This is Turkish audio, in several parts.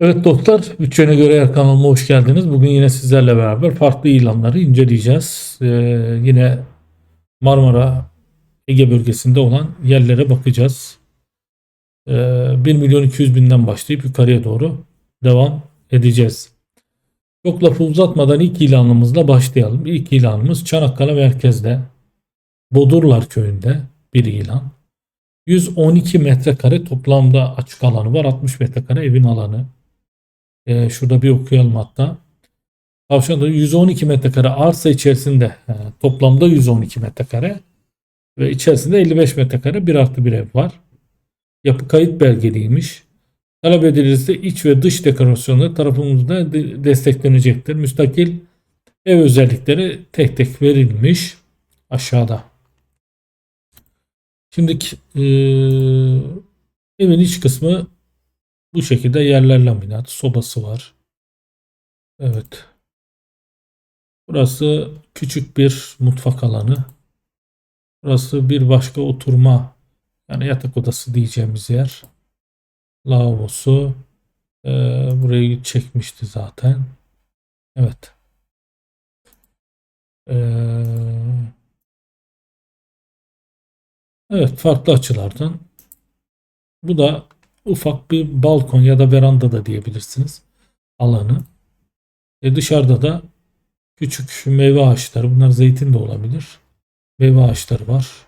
Evet dostlar, bütçene göre yer kanalıma hoş geldiniz. Bugün yine sizlerle beraber farklı ilanları inceleyeceğiz. Ee, yine Marmara Ege bölgesinde olan yerlere bakacağız. Ee, 1 milyon 200 binden başlayıp yukarıya doğru devam edeceğiz. Çok lafı uzatmadan ilk ilanımızla başlayalım. İlk ilanımız Çanakkale merkezde Bodurlar köyünde bir ilan. 112 metrekare toplamda açık alanı var. 60 metrekare evin alanı. Ee, şurada bir okuyalım hatta. Tavşan'da 112 metrekare arsa içerisinde e, toplamda 112 metrekare ve içerisinde 55 metrekare 1 artı 1 ev var. Yapı kayıt belgeliymiş. Talep edilirse iç ve dış dekorasyonları tarafımızda de- desteklenecektir. Müstakil ev özellikleri tek tek verilmiş aşağıda. Şimdi e, evin iç kısmı bu şekilde yerler laminat, sobası var. Evet. Burası küçük bir mutfak alanı. Burası bir başka oturma yani yatak odası diyeceğimiz yer. Lavabosu. Ee, burayı çekmişti zaten. Evet. Ee, evet farklı açılardan. Bu da ufak bir balkon ya da veranda da diyebilirsiniz alanı. E dışarıda da küçük meyve ağaçları bunlar zeytin de olabilir. Meyve ağaçları var.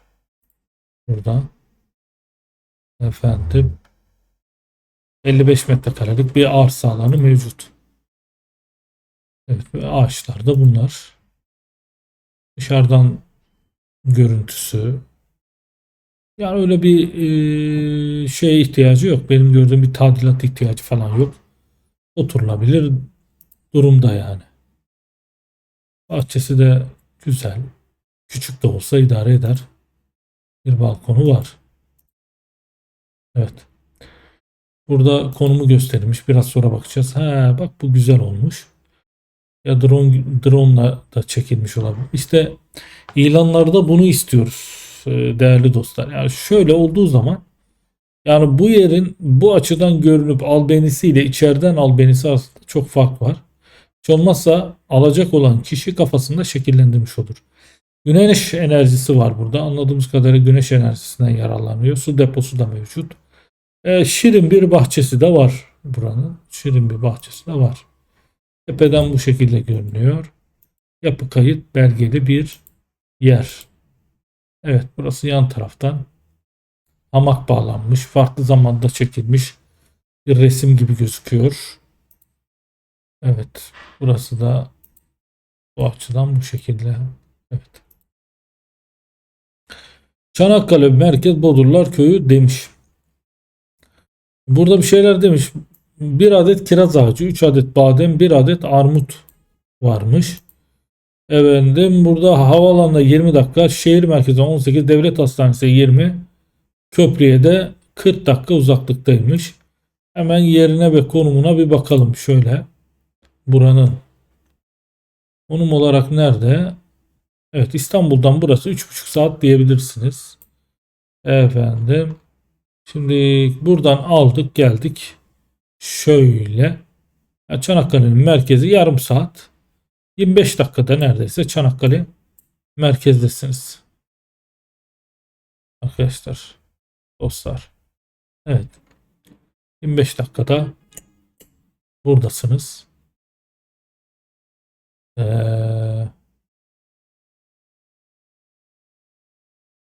Burada. Efendim 55 metrekarelik bir arsa alanı mevcut. Evet ve ağaçlar da bunlar. Dışarıdan görüntüsü yani öyle bir e, şeye ihtiyacı yok. Benim gördüğüm bir tadilat ihtiyacı falan yok. Oturulabilir durumda yani. Bahçesi de güzel. Küçük de olsa idare eder. Bir balkonu var. Evet. Burada konumu gösterilmiş. Biraz sonra bakacağız. Ha bak bu güzel olmuş. Ya drone drone'la da çekilmiş olabilir. İşte ilanlarda bunu istiyoruz değerli dostlar. Yani şöyle olduğu zaman yani bu yerin bu açıdan görünüp albenisi ile içeriden albenisi arasında çok fark var. Hiç olmazsa alacak olan kişi kafasında şekillendirmiş olur. Güneş enerjisi var burada. Anladığımız kadarıyla güneş enerjisinden yararlanıyor. Su deposu da mevcut. E, şirin bir bahçesi de var buranın. Şirin bir bahçesi de var. Tepeden bu şekilde görünüyor. Yapı kayıt belgeli bir yer. Evet burası yan taraftan. Hamak bağlanmış. Farklı zamanda çekilmiş. Bir resim gibi gözüküyor. Evet. Burası da bu açıdan bu şekilde. Evet. Çanakkale Merkez Bodurlar Köyü demiş. Burada bir şeyler demiş. Bir adet kiraz ağacı, 3 adet badem, 1 adet armut varmış. Efendim burada havaalanına 20 dakika, şehir merkezine 18, devlet hastanesi 20, köprüye de 40 dakika uzaklıktaymış. Hemen yerine ve konumuna bir bakalım şöyle. Buranın konum olarak nerede? Evet İstanbul'dan burası 3,5 saat diyebilirsiniz. Efendim. Şimdi buradan aldık geldik. Şöyle. Çanakkale'nin merkezi yarım saat. 25 dakikada neredeyse Çanakkale merkezdesiniz. Arkadaşlar, dostlar. Evet. 25 dakikada buradasınız. Ee,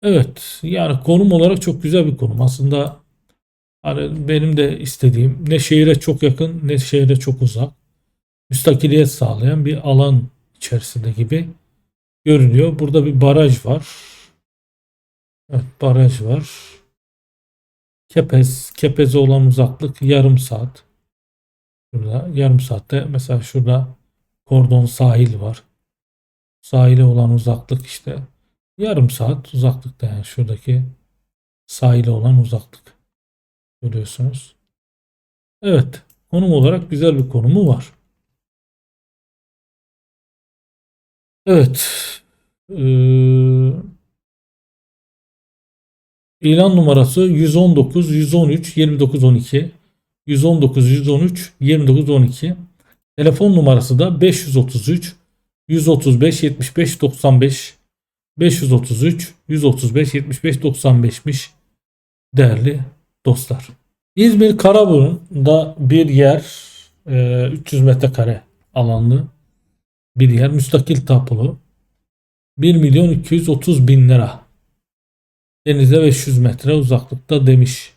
evet. Yani konum olarak çok güzel bir konum. Aslında hani benim de istediğim ne şehire çok yakın ne şehire çok uzak müstakiliyet sağlayan bir alan içerisinde gibi görünüyor. Burada bir baraj var. Evet baraj var. Kepez, Kepez'e olan uzaklık yarım saat. Şurada yarım saatte mesela şurada kordon sahil var. Sahile olan uzaklık işte yarım saat uzaklıkta yani şuradaki sahile olan uzaklık. Görüyorsunuz. Evet. Konum olarak güzel bir konumu var. Evet. Ee, ilan numarası 119 113 29 12. 119 113 29 12. Telefon numarası da 533 135 75 95 533 135 75 95'miş değerli dostlar. İzmir Karaburun'da bir yer e, 300 metrekare alanlı bir yer müstakil tapulu 1 milyon 230 bin lira denize 500 metre uzaklıkta demiş.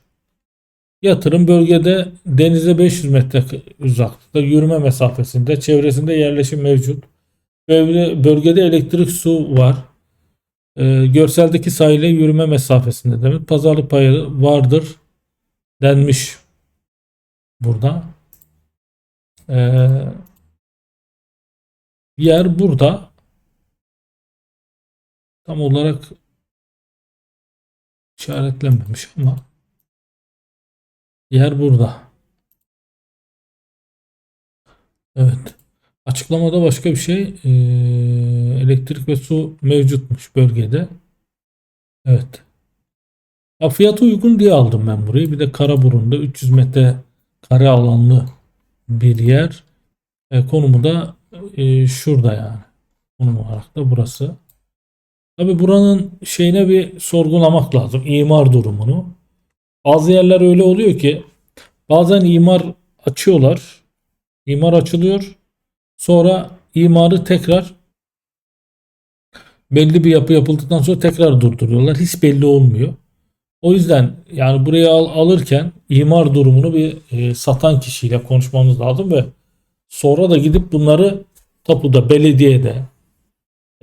Yatırım bölgede denize 500 metre uzaklıkta yürüme mesafesinde çevresinde yerleşim mevcut. Bölge- Bölgede elektrik su var. Ee, görseldeki sahile yürüme mesafesinde demek. Pazarlık payı vardır denmiş burada. Ee, yer burada. Tam olarak işaretlenmemiş ama yer burada. Evet. Açıklamada başka bir şey ee, elektrik ve su mevcutmuş bölgede. Evet. Ya fiyatı uygun diye aldım ben burayı. Bir de Karaburun'da 300 metre kare alanlı bir yer. E, konumu da e, şurada yani. Konum olarak da burası. Tabi buranın şeyine bir sorgulamak lazım. imar durumunu. Bazı yerler öyle oluyor ki bazen imar açıyorlar. İmar açılıyor. Sonra imarı tekrar belli bir yapı yapıldıktan sonra tekrar durduruyorlar. Hiç belli olmuyor. O yüzden yani buraya al- alırken imar durumunu bir e, satan kişiyle konuşmamız lazım ve sonra da gidip bunları tapuda, belediyede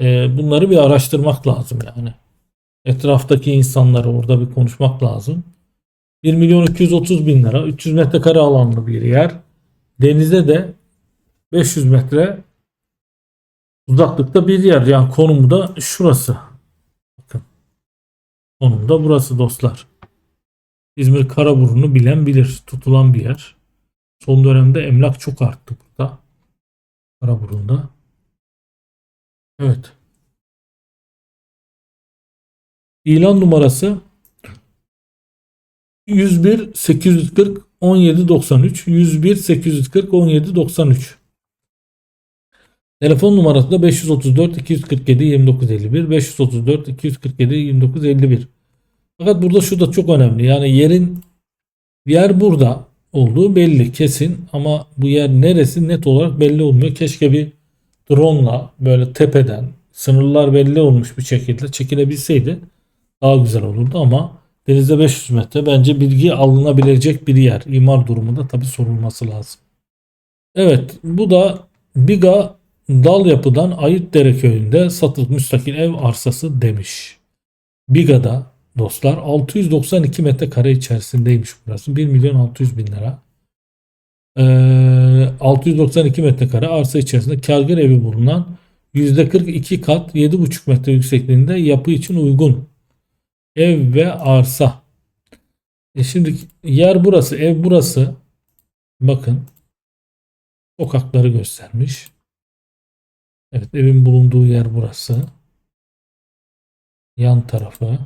e, bunları bir araştırmak lazım yani. Etraftaki insanları orada bir konuşmak lazım. 1 milyon 230 bin lira 300 metrekare alanlı bir yer. Denize de 500 metre uzaklıkta bir yer. Yani konumu da şurası. Bakın. Konum da burası dostlar. İzmir Karaburun'u bilen bilir. Tutulan bir yer. Son dönemde emlak çok arttı burada. Karaburun'da. Evet. İlan numarası 101 840 17 93 101 840 17 93 Telefon numarası da 534 247 29 51 534 247 29 51 Fakat burada şu da çok önemli. Yani yerin yer burada olduğu belli kesin ama bu yer neresi net olarak belli olmuyor. Keşke bir drone'la böyle tepeden sınırlar belli olmuş bir şekilde çekilebilseydi daha güzel olurdu ama denizde 500 metre bence bilgi alınabilecek bir yer. İmar durumunda tabi sorulması lazım. Evet bu da Biga Dal Yapı'dan Ayıtdere köyünde satılık müstakil ev arsası demiş. Biga'da dostlar 692 metrekare içerisindeymiş burası. 1 milyon 600 bin lira. Ee, 692 metrekare arsa içerisinde kargır evi bulunan %42 kat 7,5 metre yüksekliğinde yapı için uygun ev ve arsa. E şimdi yer burası, ev burası. Bakın sokakları göstermiş. Evet, evin bulunduğu yer burası. Yan tarafı.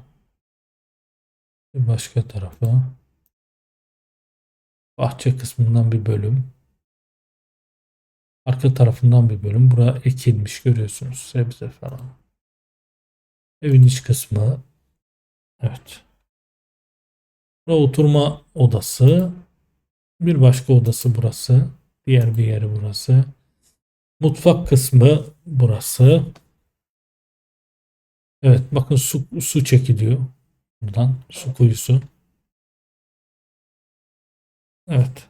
Bir başka tarafı. Bahçe kısmından bir bölüm. Arka tarafından bir bölüm. Bura ekilmiş görüyorsunuz. Sebze falan. Evin iç kısmı. Evet. Bura oturma odası. Bir başka odası burası. Diğer bir yeri burası. Mutfak kısmı burası. Evet bakın su, su çekiliyor. Buradan su kuyusu. Evet.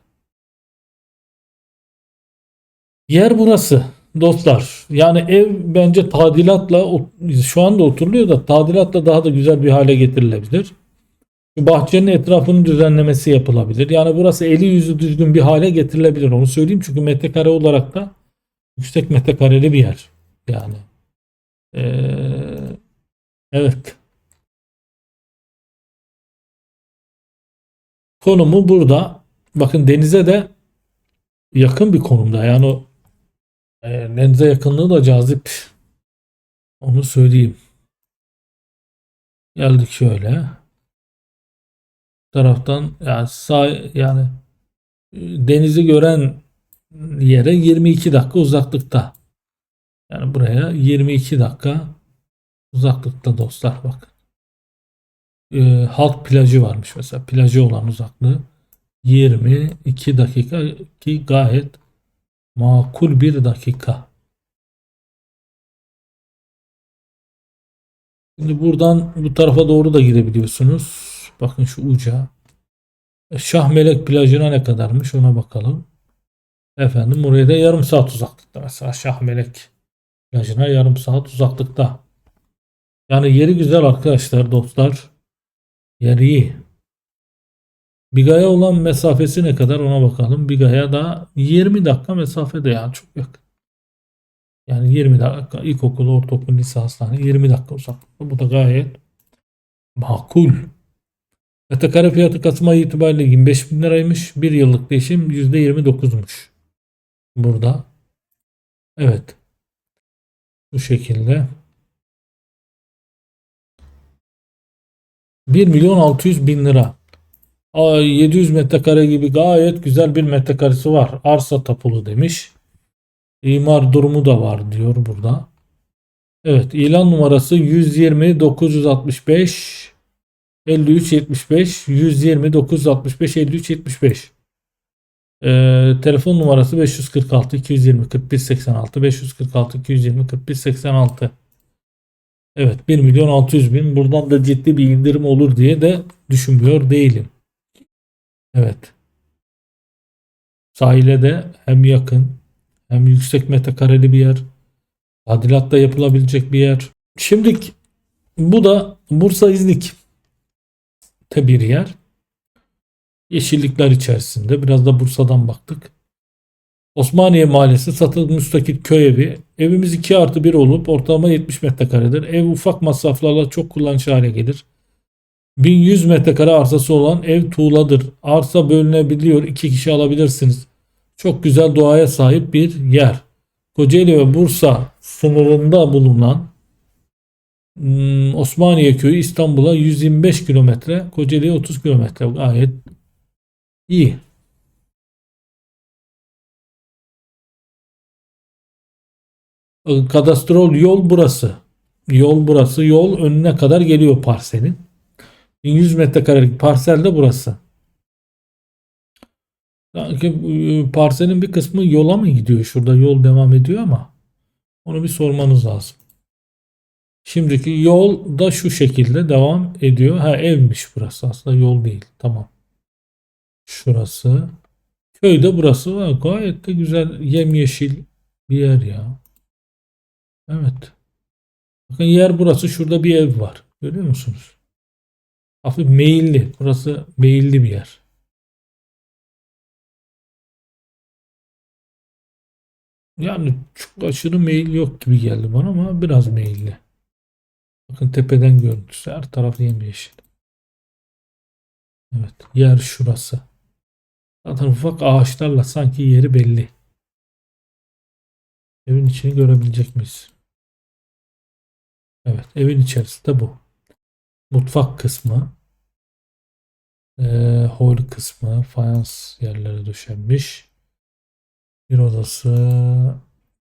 Yer burası dostlar. Yani ev bence tadilatla şu anda oturuluyor da tadilatla daha da güzel bir hale getirilebilir. Bahçenin etrafının düzenlemesi yapılabilir. Yani burası eli yüzü düzgün bir hale getirilebilir. Onu söyleyeyim çünkü metrekare olarak da yüksek metrekareli bir yer. Yani. Ee, evet. Konumu burada. Bakın denize de yakın bir konumda. Yani e, denize yakınlığı da cazip. Onu söyleyeyim. Geldik şöyle. Bu taraftan yani sağ yani denizi gören yere 22 dakika uzaklıkta. Yani buraya 22 dakika uzaklıkta dostlar bak. Ee, halk plajı varmış mesela. Plajı olan uzaklığı 22 dakika ki gayet makul bir dakika. Şimdi buradan bu tarafa doğru da gidebiliyorsunuz. Bakın şu uca. Şahmelek plajına ne kadarmış ona bakalım. Efendim buraya da yarım saat uzaklıkta mesela Şahmelek plajına yarım saat uzaklıkta. Yani yeri güzel arkadaşlar dostlar. Yeri. Biga'ya olan mesafesi ne kadar ona bakalım. Biga'ya da 20 dakika mesafede yani çok yakın. Yani 20 dakika ilkokul, ortaokul, lise, hastane 20 dakika uzaklıkta. Bu da gayet makul. Metrekare fiyatı Kasım ayı itibariyle 25 bin liraymış. Bir yıllık değişim %29'muş. Burada. Evet. Bu şekilde. 1 milyon 600 bin lira. Aa, 700 metrekare gibi gayet güzel bir metrekaresi var. Arsa tapulu demiş. İmar durumu da var diyor burada. Evet ilan numarası 120 965 53 75 120 965 53 75. Ee, telefon numarası 546 220 41 86 546 220 41 86. Evet 1 milyon 600 bin. Buradan da ciddi bir indirim olur diye de düşünmüyor değilim. Evet. Sahile de hem yakın hem yüksek metrekareli bir yer. Tadilatta yapılabilecek bir yer. Şimdi bu da Bursa İznik te bir yer. Yeşillikler içerisinde. Biraz da Bursa'dan baktık. Osmaniye Mahallesi satılık müstakil köy evi. Evimiz 2 artı 1 olup ortalama 70 metrekaredir. Ev ufak masraflarla çok kullanışlı hale gelir. 1100 metrekare arsası olan ev tuğladır. Arsa bölünebiliyor. 2 kişi alabilirsiniz. Çok güzel doğaya sahip bir yer. Kocaeli ve Bursa sınırında bulunan hmm, Osmaniye köyü İstanbul'a 125 kilometre, Kocaeli'ye 30 kilometre. Gayet iyi. Kadastrol yol burası. Yol burası. Yol önüne kadar geliyor parselin. 100 metrekarelik parsel de burası. Sanki e, parselin bir kısmı yola mı gidiyor? Şurada yol devam ediyor ama onu bir sormanız lazım. Şimdiki yol da şu şekilde devam ediyor. Ha evmiş burası aslında yol değil. Tamam. Şurası. Köyde burası var. Gayet de güzel yemyeşil bir yer ya. Evet. Bakın yer burası. Şurada bir ev var. Görüyor musunuz? Hafif meyilli. Burası meyilli bir yer. Yani çok aşırı meyil yok gibi geldi bana ama biraz meyilli. Bakın tepeden görüntüsü. Her taraf yemyeşil. Evet. Yer şurası. Zaten ufak ağaçlarla sanki yeri belli. Evin içini görebilecek miyiz? Evet. Evin içerisi de bu. Mutfak kısmı. Ee, hol kısmı. Fayans yerleri döşenmiş. Bir odası,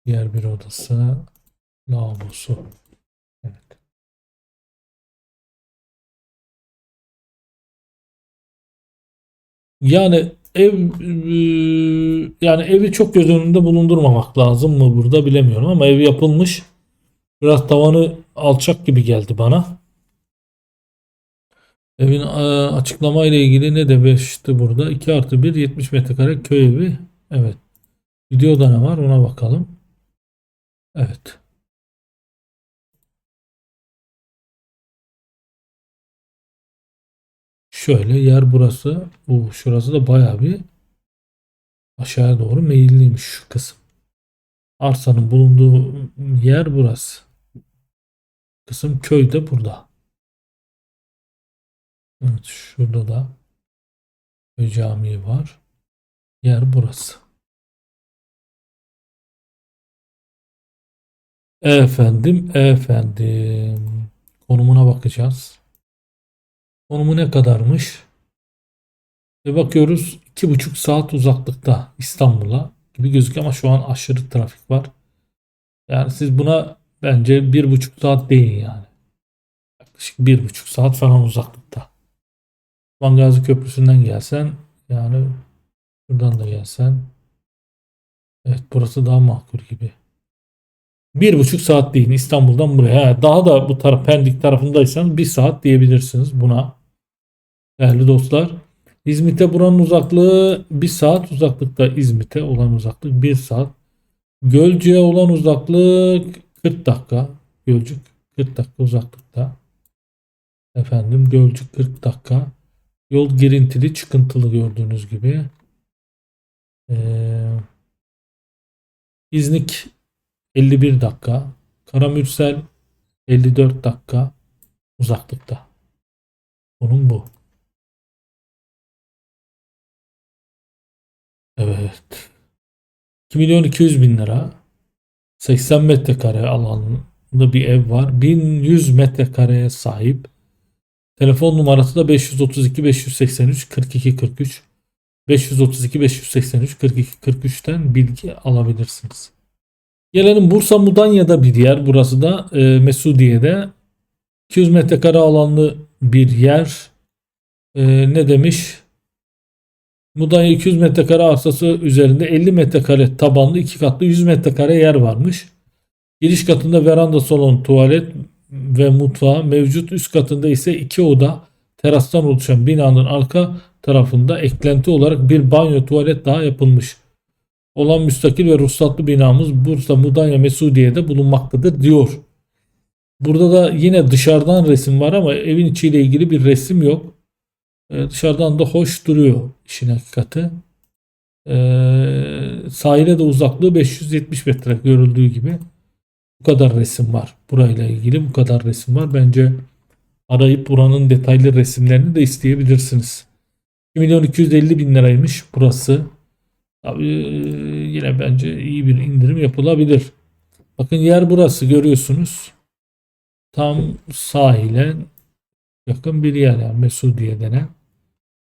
diğer bir odası, lavabosu. Evet. Yani ev e, yani evi çok göz önünde bulundurmamak lazım mı burada bilemiyorum ama ev yapılmış. Biraz tavanı alçak gibi geldi bana. Evin e, açıklama ile ilgili ne demişti burada? 2 artı 1 70 metrekare köy evi. Evet. Videoda ne var ona bakalım. Evet. Şöyle yer burası. Bu şurası da bayağı bir aşağıya doğru meyilliymiş şu kısım. Arsanın bulunduğu yer burası. Kısım köy de burada. Evet şurada da köy camii var. Yer burası. Efendim, efendim. Konumuna bakacağız. Konumu ne kadarmış? Ve bakıyoruz iki buçuk saat uzaklıkta İstanbul'a gibi gözüküyor ama şu an aşırı trafik var. Yani siz buna bence bir buçuk saat deyin yani. Yaklaşık bir buçuk saat falan uzaklıkta. Van Gazi Köprüsü'nden gelsen yani buradan da gelsen evet burası daha makul gibi. Bir buçuk saat deyin İstanbul'dan buraya. Ha, Daha da bu taraf Pendik tarafındaysanız bir saat diyebilirsiniz buna. Değerli dostlar. İzmit'e buranın uzaklığı bir saat uzaklıkta İzmit'e olan uzaklık bir saat. Gölcük'e olan uzaklık 40 dakika. Gölcük 40 dakika uzaklıkta. Efendim Gölcük 40 dakika. Yol girintili çıkıntılı gördüğünüz gibi. Ee, İznik 51 dakika. Karamürsel 54 dakika uzaklıkta. Bunun bu. Evet. 2 milyon 200 bin lira. 80 metrekare alanında bir ev var. 1100 metrekareye sahip. Telefon numarası da 532 583 42 43. 532 583 42 43'ten bilgi alabilirsiniz. Gelelim Bursa Mudanya'da bir yer. Burası da e, Mesudiye'de. 200 metrekare alanlı bir yer. E, ne demiş? Mudanya 200 metrekare arsası üzerinde 50 metrekare tabanlı iki katlı 100 metrekare yer varmış. Giriş katında veranda, salon, tuvalet ve mutfağı mevcut. Üst katında ise iki oda terastan oluşan binanın arka tarafında eklenti olarak bir banyo tuvalet daha yapılmış. Olan müstakil ve ruhsatlı binamız Bursa Mudanya Mesudiye'de bulunmaktadır diyor. Burada da yine dışarıdan resim var ama evin içiyle ilgili bir resim yok. Ee, dışarıdan da hoş duruyor işin hakikati. Ee, sahile de uzaklığı 570 metre görüldüğü gibi. Bu kadar resim var. Burayla ilgili bu kadar resim var. Bence arayıp buranın detaylı resimlerini de isteyebilirsiniz. 2 milyon 250 bin liraymış burası. Tabii yine bence iyi bir indirim yapılabilir. Bakın yer burası görüyorsunuz. Tam sahile yakın bir yer yani Mesudiye denen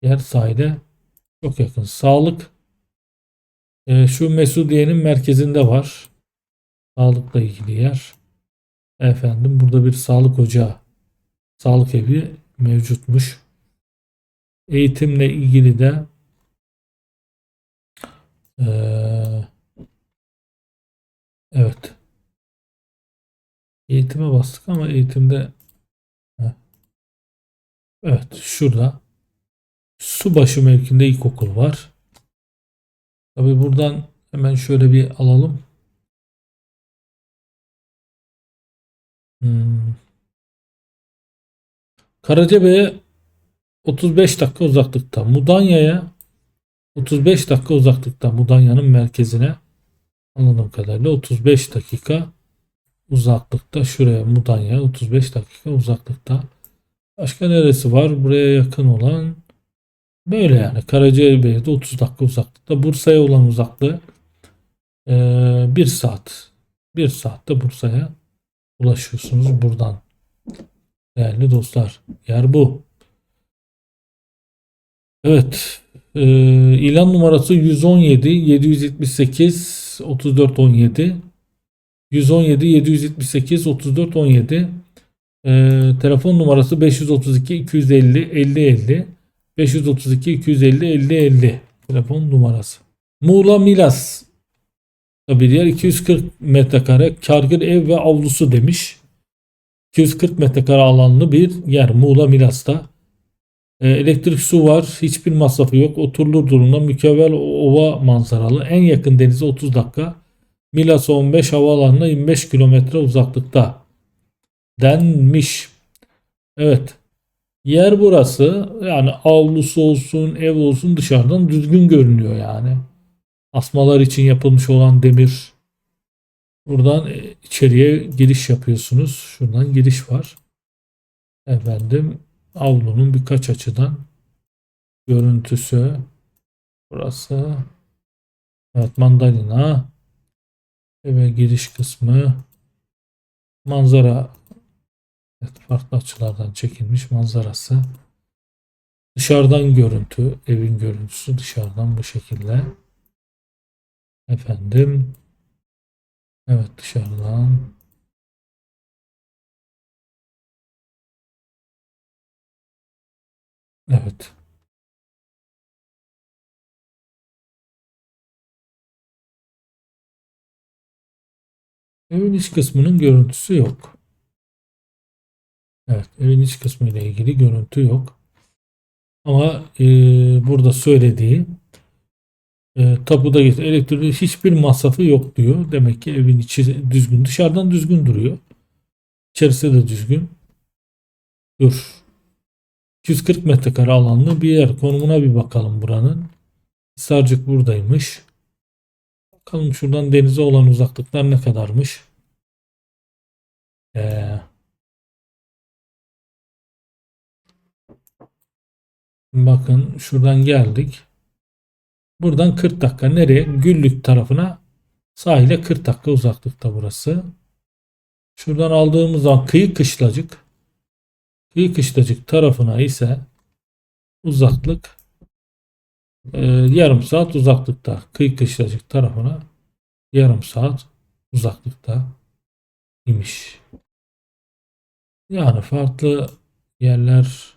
yer sahile çok yakın. Sağlık e, şu Mesudiye'nin merkezinde var. Sağlıkla ilgili yer. Efendim burada bir sağlık ocağı, sağlık evi mevcutmuş. Eğitimle ilgili de ee, evet. Eğitime bastık ama eğitimde. Evet şurada Subaşı mevkinde ilkokul var. Tabi buradan hemen şöyle bir alalım. Hmm. Karacabey'e 35 dakika uzaklıkta. Mudanya'ya 35 dakika uzaklıkta Mudanya'nın merkezine anladığım kadarıyla 35 dakika uzaklıkta şuraya Mudanya 35 dakika uzaklıkta. Başka neresi var? Buraya yakın olan böyle yani Karacabey'de 30 dakika uzaklıkta. Bursa'ya olan uzaklığı 1 saat. 1 saatte Bursa'ya ulaşıyorsunuz buradan. Değerli dostlar. Yer bu. Evet. Ee, ilan numarası 117 778 34 17 117 778 34 17 ee, telefon numarası 532 250 50 50 532 250 50 50 telefon numarası. Muğla Milas bir yer 240 metrekare kargır ev ve avlusu demiş. 240 metrekare alanlı bir yer Muğla Milas'ta. E, elektrik su var. Hiçbir masrafı yok. Oturulur durumda mükemmel ova manzaralı. En yakın denize 30 dakika. Milas 15 havaalanına 25 kilometre uzaklıkta. Denmiş. Evet. Yer burası. Yani avlusu olsun, ev olsun dışarıdan düzgün görünüyor yani. Asmalar için yapılmış olan demir. Buradan e, içeriye giriş yapıyorsunuz. Şuradan giriş var. Efendim avlunun birkaç açıdan görüntüsü. Burası. Evet mandalina. Eve giriş kısmı. Manzara. Evet, farklı açılardan çekilmiş manzarası. Dışarıdan görüntü, evin görüntüsü dışarıdan bu şekilde. Efendim. Evet dışarıdan. Evet. Evin iç kısmının görüntüsü yok. Evet, evin iç kısmı ile ilgili görüntü yok. Ama e, burada söylediği e, tapuda elektriği hiçbir masrafı yok diyor. Demek ki evin içi düzgün. Dışarıdan düzgün duruyor. İçerisi de düzgün. Dur. 240 metrekare alanlı bir yer. Konumuna bir bakalım buranın. Sarcık buradaymış. Bakalım şuradan denize olan uzaklıklar ne kadarmış. Ee, bakın şuradan geldik. Buradan 40 dakika nereye? Güllük tarafına sahile 40 dakika uzaklıkta burası. Şuradan aldığımız zaman kıyı kışlacık kıyı kışlacık tarafına ise uzaklık e, yarım saat uzaklıkta. Kıyı kışlacık tarafına yarım saat uzaklıkta imiş. Yani farklı yerler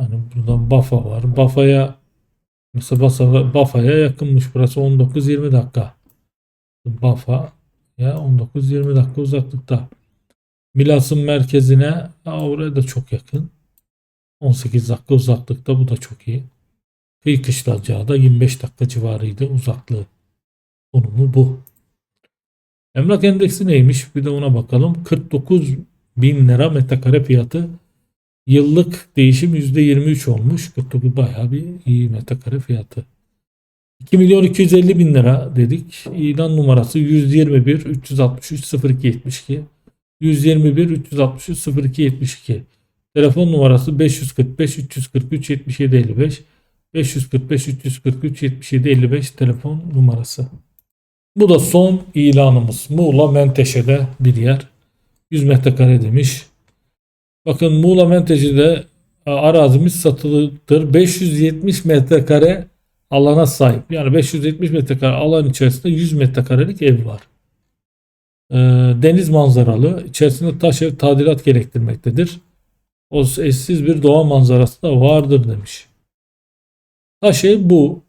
hani burada Bafa var. Bafa'ya mesela Bafa, Bafa'ya yakınmış. Burası 19-20 dakika. Bafa ya 19-20 dakika uzaklıkta. Milas'ın merkezine aa, oraya da çok yakın. 18 dakika uzaklıkta bu da çok iyi. Kıyı kışlacağı da 25 dakika civarıydı uzaklığı. Konumu bu. Emlak endeksi neymiş? Bir de ona bakalım. 49 bin lira metrekare fiyatı. Yıllık değişim %23 olmuş. 49 bayağı bir iyi metrekare fiyatı. 2 milyon 250 bin lira dedik. İlan numarası 121 363 02 72. 121 363 02 72. Telefon numarası 545 343 77 55. 545 343 77 55 telefon numarası. Bu da son ilanımız. Muğla Menteşe'de bir yer. 100 metrekare demiş. Bakın Muğla Menteşe'de a, arazimiz satılıdır. 570 metrekare alana sahip. Yani 570 metrekare alan içerisinde 100 metrekarelik ev var. Ee, deniz manzaralı. İçerisinde taş ev tadilat gerektirmektedir. O eşsiz bir doğa manzarası da vardır demiş. Taş ev bu.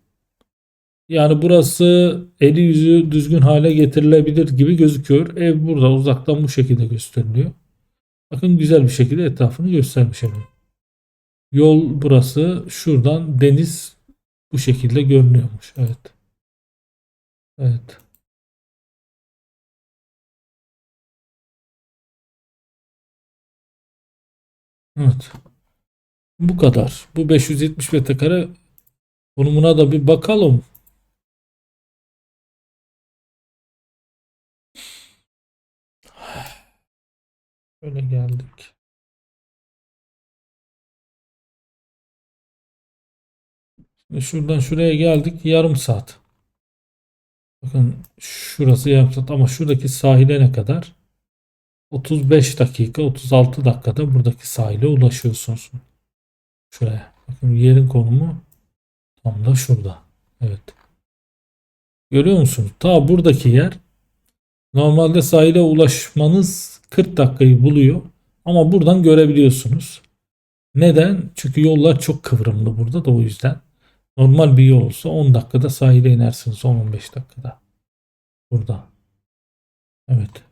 Yani burası eli yüzü düzgün hale getirilebilir gibi gözüküyor. Ev burada uzaktan bu şekilde gösteriliyor. Bakın güzel bir şekilde etrafını göstermiş hemen. Yol burası. Şuradan deniz bu şekilde görünüyormuş. Evet. Evet. Evet. Bu kadar. Bu 570 metrekare konumuna da bir bakalım. Böyle geldik. Şimdi şuradan şuraya geldik. Yarım saat. Bakın şurası yarım saat ama şuradaki sahile ne kadar? 35 dakika 36 dakikada buradaki sahile ulaşıyorsunuz. Şuraya. Bakın yerin konumu tam da şurada. Evet. Görüyor musunuz? Ta buradaki yer normalde sahile ulaşmanız 40 dakikayı buluyor. Ama buradan görebiliyorsunuz. Neden? Çünkü yollar çok kıvrımlı burada da o yüzden. Normal bir yol olsa 10 dakikada sahile inersiniz. 10-15 dakikada. Burada. Evet.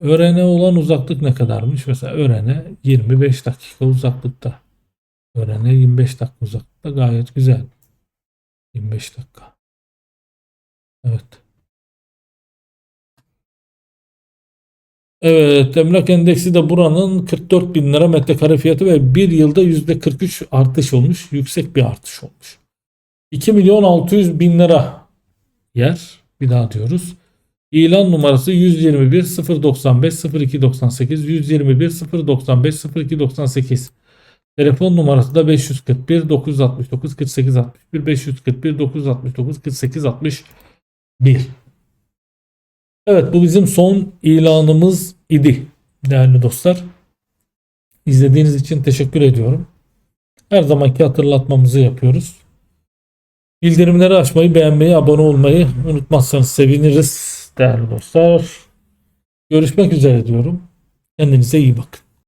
Öğrene olan uzaklık ne kadarmış? Mesela öğrene 25 dakika uzaklıkta. Öğrene 25 dakika uzaklıkta gayet güzel. 25 dakika. Evet. Evet, emlak endeksi de buranın 44 bin lira metrekare fiyatı ve bir yılda yüzde 43 artış olmuş. Yüksek bir artış olmuş. 2 milyon 600 bin lira yer. Bir daha diyoruz. İlan numarası 121 095 0298 121 095 0298 Telefon numarası da 541 969 48 61 541 969 48 61 Evet bu bizim son ilanımız idi değerli dostlar. İzlediğiniz için teşekkür ediyorum. Her zamanki hatırlatmamızı yapıyoruz. Bildirimleri açmayı, beğenmeyi, abone olmayı unutmazsanız seviniriz değerli dostlar. Görüşmek üzere diyorum. Kendinize iyi bakın.